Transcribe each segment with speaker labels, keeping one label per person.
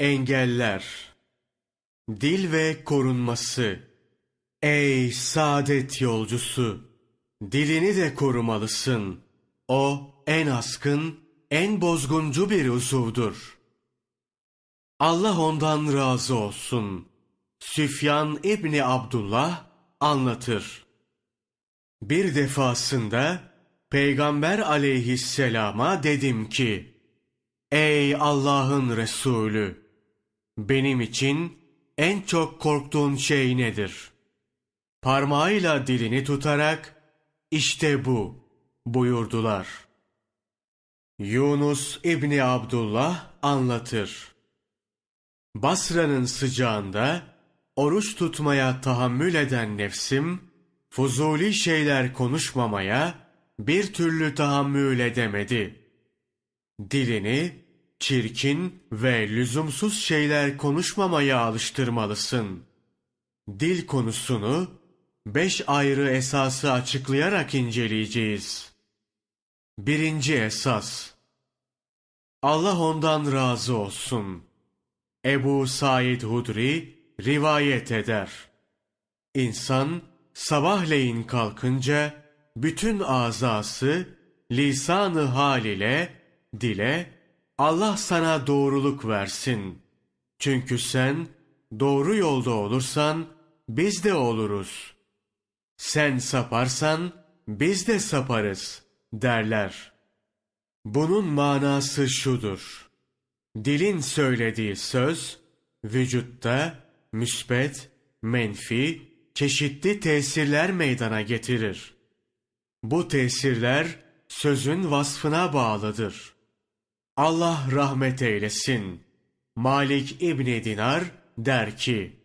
Speaker 1: Engeller Dil ve korunması Ey saadet yolcusu! Dilini de korumalısın. O en askın, en bozguncu bir uzuvdur. Allah ondan razı olsun. Süfyan İbni Abdullah anlatır. Bir defasında Peygamber aleyhisselama dedim ki, Ey Allah'ın Resulü! Benim için en çok korktuğun şey nedir? Parmağıyla dilini tutarak, işte bu buyurdular. Yunus İbni Abdullah anlatır. Basra'nın sıcağında oruç tutmaya tahammül eden nefsim, fuzuli şeyler konuşmamaya bir türlü tahammül edemedi. Dilini çirkin ve lüzumsuz şeyler konuşmamaya alıştırmalısın. Dil konusunu beş ayrı esası açıklayarak inceleyeceğiz. Birinci esas Allah ondan razı olsun. Ebu Said Hudri rivayet eder. İnsan sabahleyin kalkınca bütün azası lisanı hal ile dile Allah sana doğruluk versin. Çünkü sen doğru yolda olursan biz de oluruz. Sen saparsan biz de saparız derler. Bunun manası şudur. Dilin söylediği söz, vücutta müsbet, menfi, çeşitli tesirler meydana getirir. Bu tesirler sözün vasfına bağlıdır. Allah rahmet eylesin. Malik İbni Dinar der ki,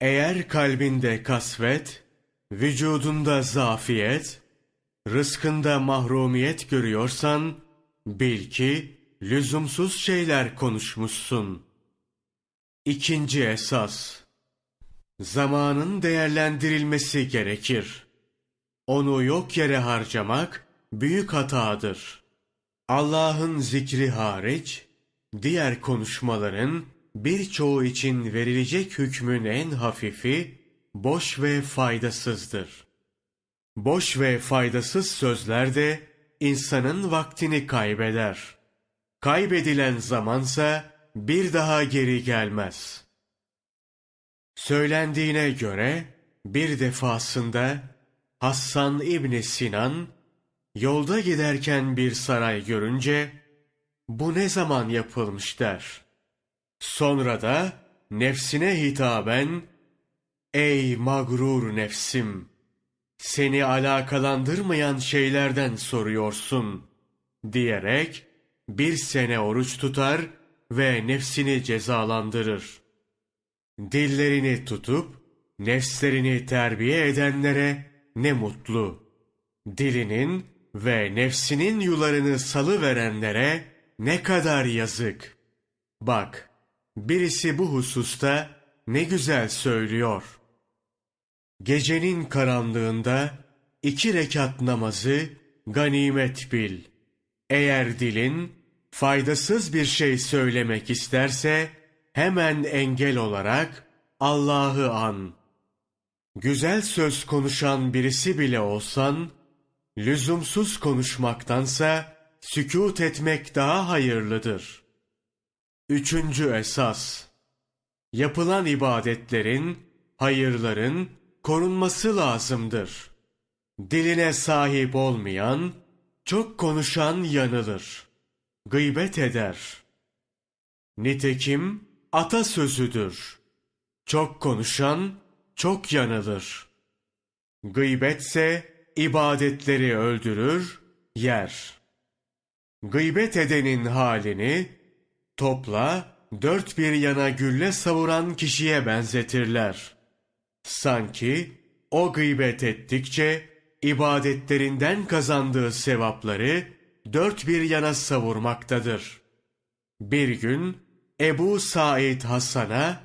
Speaker 1: Eğer kalbinde kasvet, vücudunda zafiyet, rızkında mahrumiyet görüyorsan, bil ki lüzumsuz şeyler konuşmuşsun. İkinci esas, zamanın değerlendirilmesi gerekir. Onu yok yere harcamak büyük hatadır. Allah'ın zikri hariç, diğer konuşmaların birçoğu için verilecek hükmün en hafifi, boş ve faydasızdır. Boş ve faydasız sözler de insanın vaktini kaybeder. Kaybedilen zamansa bir daha geri gelmez. Söylendiğine göre bir defasında Hassan İbni Sinan yolda giderken bir saray görünce bu ne zaman yapılmış der. Sonra da nefsine hitaben ey magrur nefsim seni alakalandırmayan şeylerden soruyorsun diyerek bir sene oruç tutar ve nefsini cezalandırır. Dillerini tutup nefslerini terbiye edenlere ne mutlu. Dilinin ve nefsinin yularını salı verenlere ne kadar yazık. Bak, birisi bu hususta ne güzel söylüyor. Gecenin karanlığında iki rekat namazı ganimet bil. Eğer dilin faydasız bir şey söylemek isterse hemen engel olarak Allah'ı an. Güzel söz konuşan birisi bile olsan, lüzumsuz konuşmaktansa sükût etmek daha hayırlıdır. Üçüncü esas, yapılan ibadetlerin, hayırların korunması lazımdır. Diline sahip olmayan, çok konuşan yanılır. Gıybet eder. Nitekim atasözüdür. Çok konuşan çok yanılır. Gıybetse ibadetleri öldürür, yer. Gıybet edenin halini topla dört bir yana gülle savuran kişiye benzetirler. Sanki o gıybet ettikçe ibadetlerinden kazandığı sevapları dört bir yana savurmaktadır. Bir gün Ebu Said Hasan'a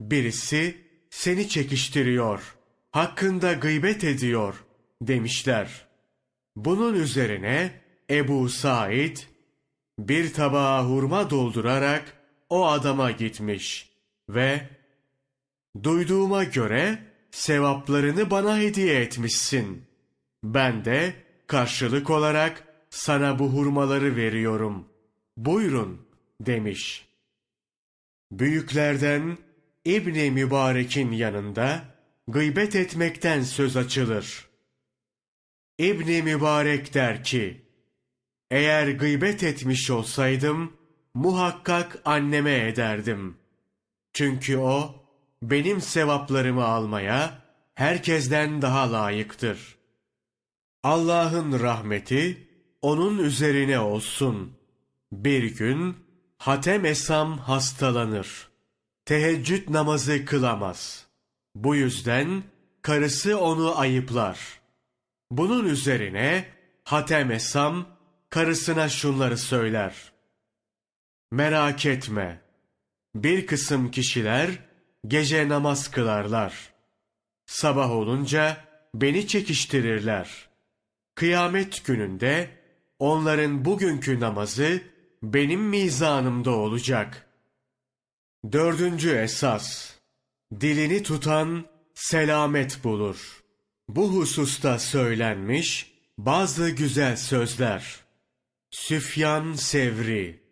Speaker 1: birisi seni çekiştiriyor, hakkında gıybet ediyor demişler. Bunun üzerine Ebu Said bir tabağa hurma doldurarak o adama gitmiş ve duyduğuma göre sevaplarını bana hediye etmişsin. Ben de karşılık olarak sana bu hurmaları veriyorum. Buyurun demiş. Büyüklerden İbni Mübarek'in yanında gıybet etmekten söz açılır. İbni Mübarek der ki, eğer gıybet etmiş olsaydım, muhakkak anneme ederdim. Çünkü o, benim sevaplarımı almaya herkesten daha layıktır. Allah'ın rahmeti onun üzerine olsun. Bir gün Hatem Esam hastalanır. Teheccüd namazı kılamaz. Bu yüzden karısı onu ayıplar. Bunun üzerine Hatem Esam karısına şunları söyler. Merak etme. Bir kısım kişiler gece namaz kılarlar. Sabah olunca beni çekiştirirler. Kıyamet gününde onların bugünkü namazı benim mizanımda olacak. Dördüncü esas. Dilini tutan selamet bulur. Bu hususta söylenmiş bazı güzel sözler. Süfyan Sevri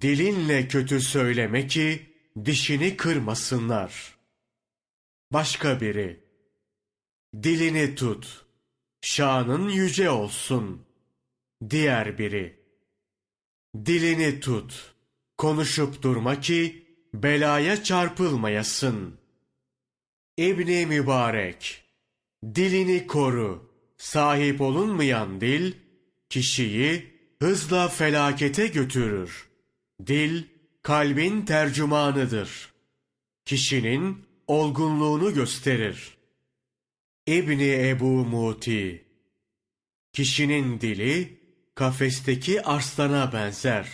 Speaker 1: Dilinle kötü söyleme ki dişini kırmasınlar. Başka biri Dilini tut. Şanın yüce olsun. Diğer biri Dilini tut. Konuşup durma ki belaya çarpılmayasın. İbni Mübarek Dilini koru. Sahip olunmayan dil, kişiyi hızla felakete götürür. Dil, kalbin tercümanıdır. Kişinin olgunluğunu gösterir. İbni Ebu Muti Kişinin dili, kafesteki arslana benzer.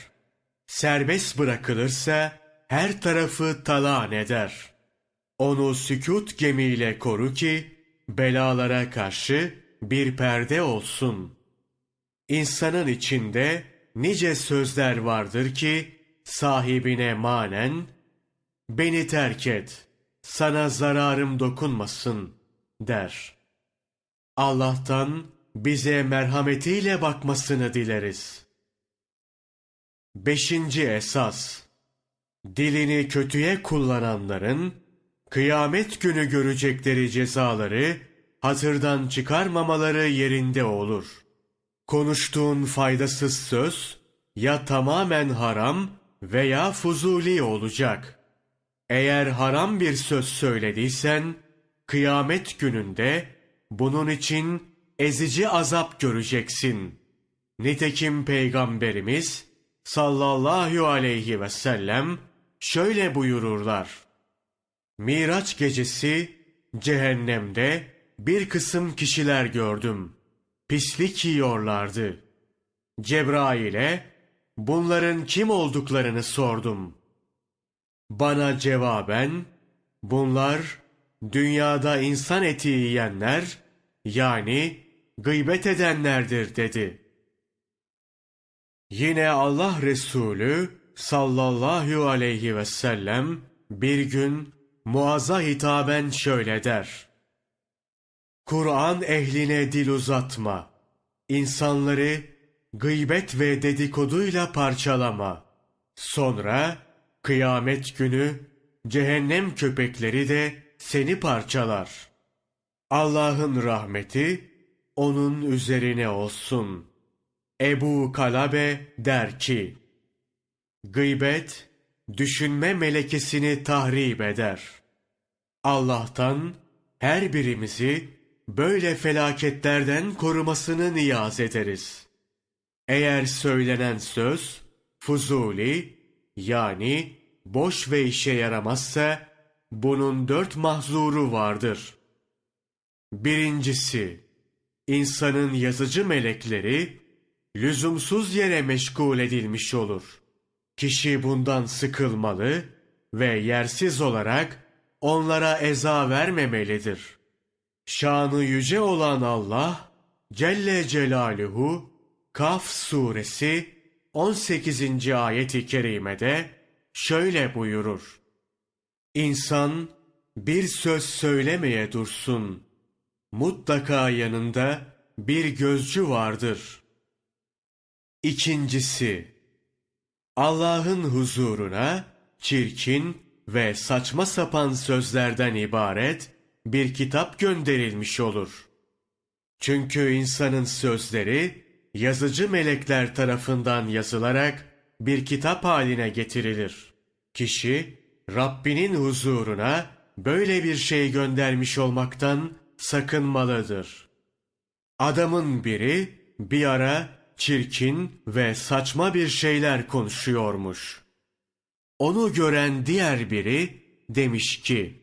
Speaker 1: Serbest bırakılırsa, her tarafı talan eder. Onu sükut gemiyle koru ki, belalara karşı bir perde olsun. İnsanın içinde nice sözler vardır ki sahibine manen beni terk et, sana zararım dokunmasın der. Allah'tan bize merhametiyle bakmasını dileriz. Beşinci esas Dilini kötüye kullananların kıyamet günü görecekleri cezaları hatırdan çıkarmamaları yerinde olur. Konuştuğun faydasız söz ya tamamen haram veya fuzuli olacak. Eğer haram bir söz söylediysen, kıyamet gününde bunun için ezici azap göreceksin. Nitekim Peygamberimiz sallallahu aleyhi ve sellem şöyle buyururlar. Miraç gecesi cehennemde bir kısım kişiler gördüm. Pislik yiyorlardı. Cebrail'e bunların kim olduklarını sordum. Bana cevaben bunlar dünyada insan eti yiyenler yani gıybet edenlerdir dedi. Yine Allah Resulü sallallahu aleyhi ve sellem bir gün Muaz'a hitaben şöyle der. Kur'an ehline dil uzatma. İnsanları gıybet ve dedikoduyla parçalama. Sonra kıyamet günü cehennem köpekleri de seni parçalar. Allah'ın rahmeti onun üzerine olsun. Ebu Kalabe der ki, Gıybet, düşünme melekesini tahrip eder. Allah'tan her birimizi böyle felaketlerden korumasını niyaz ederiz. Eğer söylenen söz, fuzuli, yani boş ve işe yaramazsa, bunun dört mahzuru vardır. Birincisi, insanın yazıcı melekleri, lüzumsuz yere meşgul edilmiş olur. Kişi bundan sıkılmalı ve yersiz olarak onlara eza vermemelidir. Şanı yüce olan Allah Celle Celaluhu Kaf suresi 18. ayet-i kerimede şöyle buyurur. İnsan bir söz söylemeye dursun. Mutlaka yanında bir gözcü vardır. İkincisi, Allah'ın huzuruna çirkin ve saçma sapan sözlerden ibaret bir kitap gönderilmiş olur. Çünkü insanın sözleri yazıcı melekler tarafından yazılarak bir kitap haline getirilir. Kişi Rabbinin huzuruna böyle bir şey göndermiş olmaktan sakınmalıdır. Adamın biri bir ara çirkin ve saçma bir şeyler konuşuyormuş. Onu gören diğer biri demiş ki,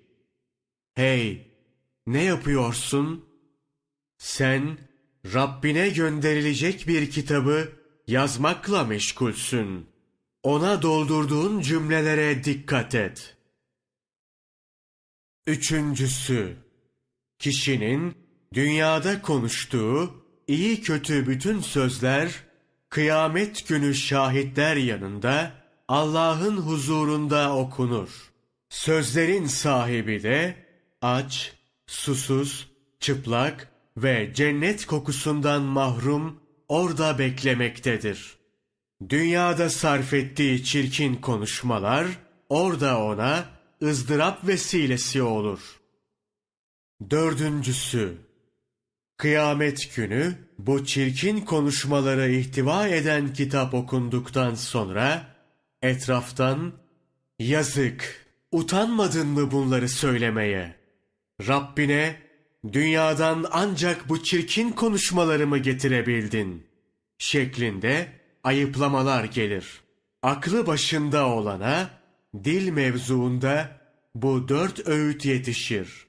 Speaker 1: Hey, ne yapıyorsun? Sen Rabbine gönderilecek bir kitabı yazmakla meşgulsün. Ona doldurduğun cümlelere dikkat et. Üçüncüsü, kişinin dünyada konuştuğu iyi kötü bütün sözler kıyamet günü şahitler yanında Allah'ın huzurunda okunur. Sözlerin sahibi de aç, susuz, çıplak ve cennet kokusundan mahrum orada beklemektedir. Dünyada sarf ettiği çirkin konuşmalar orada ona ızdırap vesilesi olur. Dördüncüsü, kıyamet günü bu çirkin konuşmaları ihtiva eden kitap okunduktan sonra etraftan yazık, utanmadın mı bunları söylemeye? Rabbine dünyadan ancak bu çirkin konuşmaları mı getirebildin? Şeklinde ayıplamalar gelir. Aklı başında olana dil mevzuunda bu dört öğüt yetişir.